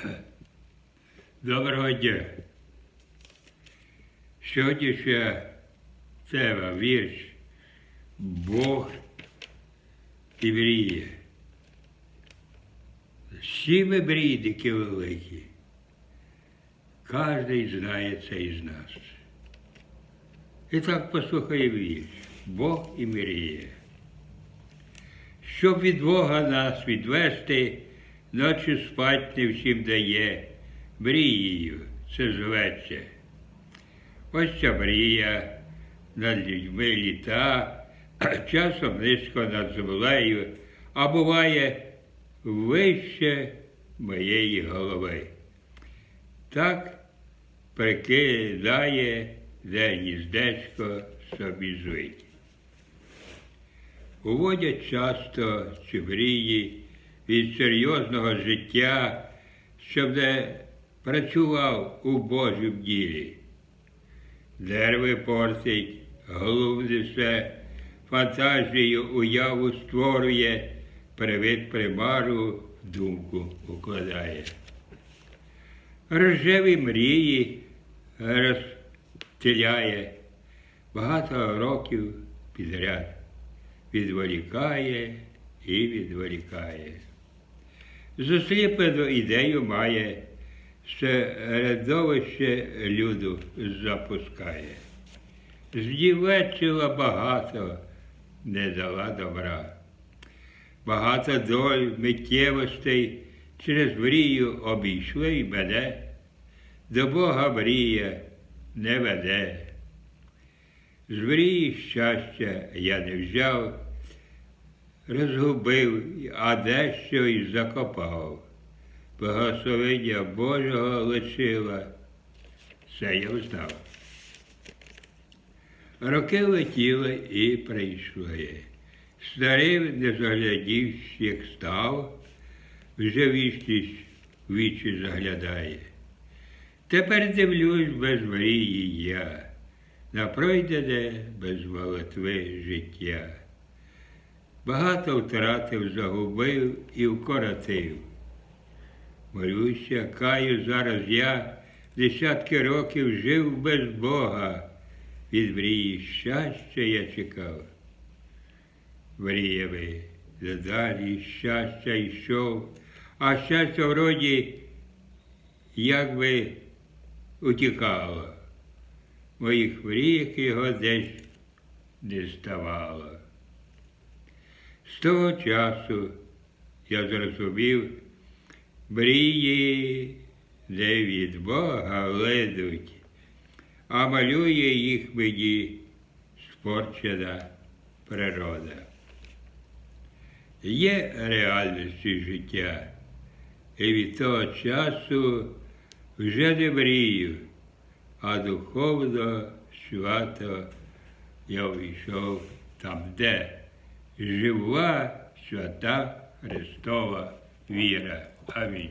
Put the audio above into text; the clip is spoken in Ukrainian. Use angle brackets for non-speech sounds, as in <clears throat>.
<clears throat> Доброго дня. Сьогодні ще тема вірш Бог і мріє. Всі ми мрійники великі. Кожний знає це із нас. І так послухай вірш. Бог і мріє. Щоб від Бога нас відвести, ночі спать не всім дає, мрією це зветься. Ось ця мрія над людьми літа, <clears throat> часом низько над землею, а буває вище моєї голови. Так прикидає, де гніздечко собі жить. Уводять часто ці мрії від серйозного життя, щоб не працював у Божім ділі. Дерви портить, несе, фантазію уяву створює, привид примару думку укладає. Рожеві мрії розстеляє, багато років підряд відволікає і відволікає. Засліплену ідею має, середовище люду запускає. Здівечила багато, не дала добра. Багато доль миттєвостей через мрію обійшли й мене, до Бога мрія не веде. З мрії щастя я не взяв, розгубив, а дещо й закопав. Благословення Божого лишила, це я знав. Роки летіли і прийшли. Старив, не заглядівсь, як став, вже вічність вічі заглядає. Тепер дивлюсь без мрії я на пройдене без молитви життя. Багато втратив, загубив і вкоротив. Молюся, каю зараз я десятки років жив без Бога. Від мрії щастя я чекав. Мріями дедалі щастя йшов, а щастя вроді як би утікало моїх мріях його десь не ставало. З того часу я зрозумів, мрії не від Бога ледуть, а малює їх мені спорчена природа. Є реальності життя, і від того часу вже не мрію а духовно свято я увійшов там, де жива свята Христова віра. Амінь.